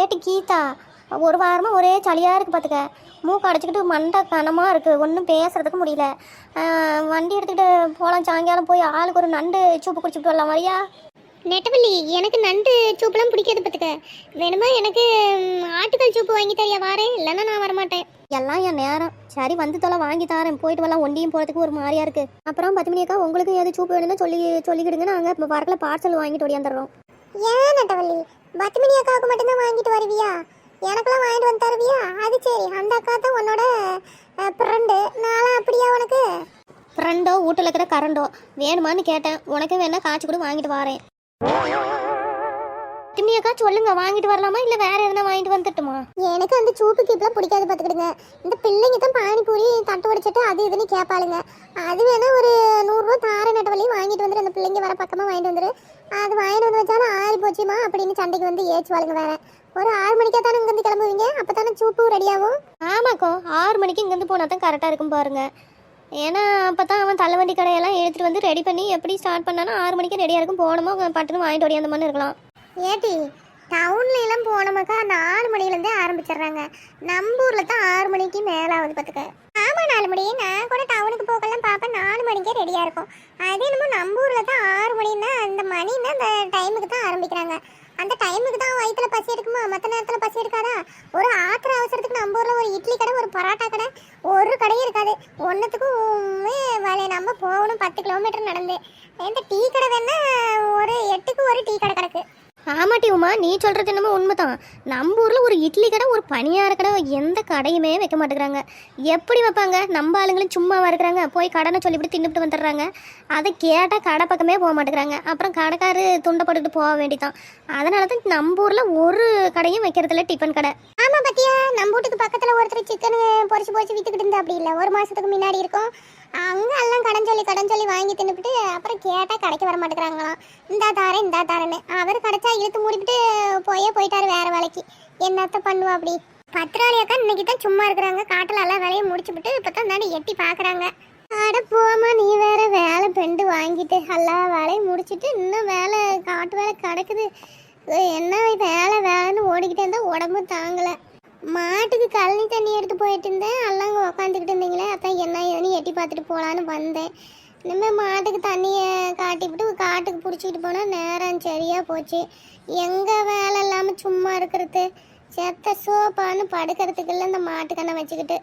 ஏட்டி கீதா ஒரு வாரமாக ஒரே சளியாக இருக்குது பார்த்துக்க மூக்கு அடைச்சிக்கிட்டு மண்டை கனமாக இருக்குது ஒன்றும் பேசுறதுக்கு முடியல. வண்டி எடுத்துக்கிட்டு போகலாம் சாயங்காலம் போய் ஆளுக்கு ஒரு நண்டு சூப்பு குடிச்சிட்டு வரலாம். வரியா? நெட்டவள்ளி எனக்கு நண்டு சூப்பெல்லாம் பிடிக்காது பார்த்துக்க வேணுமா எனக்கு ஆட்டுக்கல் சூப்பு வாங்கி தரியா? வாரேன். இல்லைன்னா நான் வரமாட்டேன். எல்லாம் என் நேரம். சரி வந்து தொலை வாங்கி தரேன். போயிட்டு வரலாம். ஒண்டியும் போகிறதுக்கு ஒரு மாதிரியா இருக்கு. அப்புறம் பத்து மணிக்கா உங்களுக்கு எது சூப்பு வேணும்னு சொல்லி சொல்லிக்கிடுங்க. நாங்கள் இப்போ வரக்கில் பார்சல் வாங்கிட்டு ஓடியாந்துடுறோம். ஏன் நட்டவள்ளி? பத்துமணி அக்காவுக்கு மட்டும்தான் வாங்கிட்டு வருவியா? எனக்கெல்லாம் வாங்கிட்டு வந்து தருவியா? அது சரி அந்த அக்கா தான் உன்னோட ஃப்ரெண்டு நானும் அப்படியா உனக்கு? ஃப்ரெண்டோ வீட்டில் இருக்கிற கரண்டோ வேணுமான்னு கேட்டேன். உனக்கு வேணா காய்ச்சி கூட வாங்கிட்டு வரேன். திம்மி அக்கா சொல்லுங்க வாங்கிட்டு வரலாமா? இல்லை வேற எதனா வாங்கிட்டு வந்துட்டுமா? எனக்கு அந்த சூப்பு கீப்லாம் பிடிக்காது பார்த்துக்கிடுங்க இந்த பிள்ளைங்க தான் பானிபூரி தட்டு உடைச்சிட்டு அது இதுன்னு கேட்பாளுங்க அது வேணா ஒரு நூறுரூவா தார நட்டவழியும் வாங்கிட்டு வந்துரு அந்த பிள்ளைங்க வர பக்கமாக வாங்கிட்டு வந்துரு. அது வாங்கிட்டு வந்து வச்சாலும் ஆறி போச்சுமா அப்படின்னு சண்டைக்கு வந்து ஏச்சுவாளுங்க வேற. ஒரு ஆறு மணிக்கா தானே இங்கேருந்து கிளம்புவீங்க? அப்போ தானே சூப்பு ரெடியாகும்? ஆமாக்கோ ஆறு மணிக்கு இங்கேருந்து போனால் தான் கரெக்டாக இருக்கும் பாருங்க. ஏன்னா அப்போ தான் அவன் தள்ளுவண்டி கடையெல்லாம் எடுத்துகிட்டு வந்து ரெடி பண்ணி எப்படி ஸ்டார்ட் பண்ணானோ ஆறு மணிக்கு ரெடியாக இருக்கும். போனோமோ பட்டுன்னு வாங்கிட்டு ஓடி அந்த மாதிரி இருக்கலாம். ஏடி டவுன்ல எல்லாம் போனோமாக்கா நாலு மணிலேருந்தே ஆரம்பிச்சிடுறாங்க. நம்ம ஊரில் தான் ஆறு மணிக்கு மேலே ஆகுது பார்த்துக்க. நாலு மணி. நான் கூட டவுனுக்கு போகலாம் பார்ப்பேன் நாலு மணிக்கே ரெடியாக இருக்கும். அதே என்னமோ நம்ம ஊரில் தான் ஆறு மணின்னா அந்த மணின்னா அந்த டைமுக்கு தான் ஆரம்பிக்கிறாங்க. அந்த டைமுக்கு தான் வயிற்றுல பசி எடுக்குமா? மற்ற நேரத்தில் பசி எடுக்காதா? ஒரு ஆத்திர அவசரத்துக்கு நம்ம ஊரில் ஒரு இட்லி கடை ஒரு பரோட்டா கடை ஒரு கடையும் இருக்காது. ஒன்றுத்துக்கும் வேலையை நம்ம போகணும். பத்து கிலோமீட்டர் நடந்து. இந்த டீ கடை வேணால் ஒரு எட்டுக்கு ஒரு டீ கடை கிடக்கு. ஆமாட்டி உமா நீ சொல்கிறது என்னமோ உண்மைதான். நம்ம ஊரில் ஒரு இட்லி கடை ஒரு பனியார கடை எந்த கடையுமே வைக்க மாட்டேங்கிறாங்க. எப்படி வைப்பாங்க? நம்ம ஆளுங்களும் சும்மாவாக இருக்கிறாங்க. போய் கடனை சொல்லிவிட்டு தின்னுட்டு வந்துடுறாங்க. அதை கேட்டால் கடை பக்கமே போக மாட்டேங்கிறாங்க. அப்புறம் கடைக்காரு துண்டை போக வேண்டிதான் அதனால தான் நம்ம ஊரில் ஒரு கடையும் வைக்கிறதில்ல டிஃபன் கடை. ஆமா பாத்தியா? நம்ம வீட்டுக்கு பக்கத்துல ஒருத்தர் சிக்கன் பொரிச்சு பொரிச்சு வித்துக்கிட்டு இருந்தா அப்படி இல்லை ஒரு மாசத்துக்கு முன்னாடி இருக்கும். அங்க எல்லாம் கடன் சொல்லி கடன் சொல்லி வாங்கி தின்னுபிட்டு அப்புறம் கேட்டா கடைக்கு வர மாட்டேங்கிறாங்களாம். இந்தா தாரேன் இந்தா தாரேன்னு. அவர் கிடைச்சா இழுத்து மூடிவிட்டு போயே போயிட்டாரு வேற வேலைக்கு. என்னத்த பண்ணுவா அப்படி பத்திராளி அக்கா இன்னைக்கு தான் சும்மா இருக்கிறாங்க. காட்டில் எல்லாம் வேலையை முடிச்சுவிட்டு இப்போ தான் தாண்டி எட்டி பார்க்குறாங்க அட போமா நீ வேற வேலை பெண்டு வாங்கிட்டு எல்லா வேலையும் முடிச்சிட்டு இன்னும் வேலை காட்டு வேலை கிடக்குது. என்ன வேலை வேலைன்னு ஓடிக்கிட்டே இருந்தால் உடம்பு தாங்கலை. மாட்டுக்கு கழனி தண்ணி எடுத்து போயிட்டு இருந்தேன். அல்லாங்க உக்காந்துக்கிட்டு இருந்தீங்களே அதான் என்ன ஏதுன்னு எட்டி பார்த்துட்டு போகலான்னு வந்தேன். இனிமேல் மாட்டுக்கு தண்ணியை காட்டிவிட்டு காட்டுக்கு பிடிச்சிக்கிட்டு போனால் நேரம் சரியாக போச்சு. எங்கே வேலை இல்லாமல் சும்மா இருக்கிறது? செத்த சோப்பான்னு படுக்கிறதுக்குள்ள இந்த மாட்டுக்கண்ணை வச்சுக்கிட்டு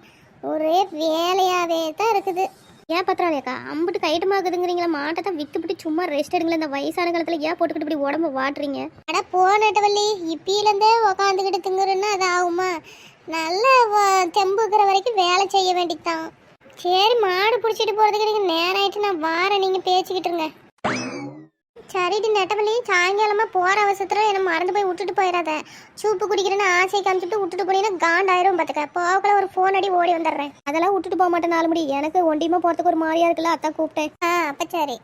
ஒரே வேலையாகவே தான் இருக்குது. ஏன் பத்திராளியாக்கா அம்புட்டு கைட்டமாக்குதுங்கிறீங்களா மாட்டை தான் வித்துப்பிட்டு சும்மா ரெஸ்ட் எடுங்களேன் இந்த வயசான காலத்தில் ஏன் போட்டுக்கிட்டு இப்படி உடம்பு வாட்டுறீங்க? அட போனட்டவள்ளி இப்பிலேருந்தே உக்காந்துக்கிட்டு திங்குறேன்னா அது ஆகுமா? நல்ல தெம்புக்கிற இருக்கிற வரைக்கும் வேலை செய்ய வேண்டியதுதான். சரி மாடு பிடிச்சிட்டு போகிறதுக்கு நீங்கள் நேரம் ஆயிட்டு நான் வாரேன் நீங்கள் பேசிக்கிட்டு இருங்க சரிடி நெட்டவள்ளி சாயங்காலமா போற அவசரத்துல என்ன மறந்து போய் விட்டுட்டு போயிடாத சூப்பு குடிக்கிறேன்னு ஆசை காமிச்சுட்டு விட்டுட்டு போனீங்கன்னா காண்டாயிரும் பாத்துக்க. போகல ஒரு போன் அடி ஓடி வந்துடுறேன். அதெல்லாம் விட்டுட்டு போக மாட்டேன் நாலு முடி எனக்கு ஒண்டியமா போறதுக்கு ஒரு மாதிரியா இருக்குல்ல அதான் கூப்பிட்டேன். ஆ அப்ப சரி.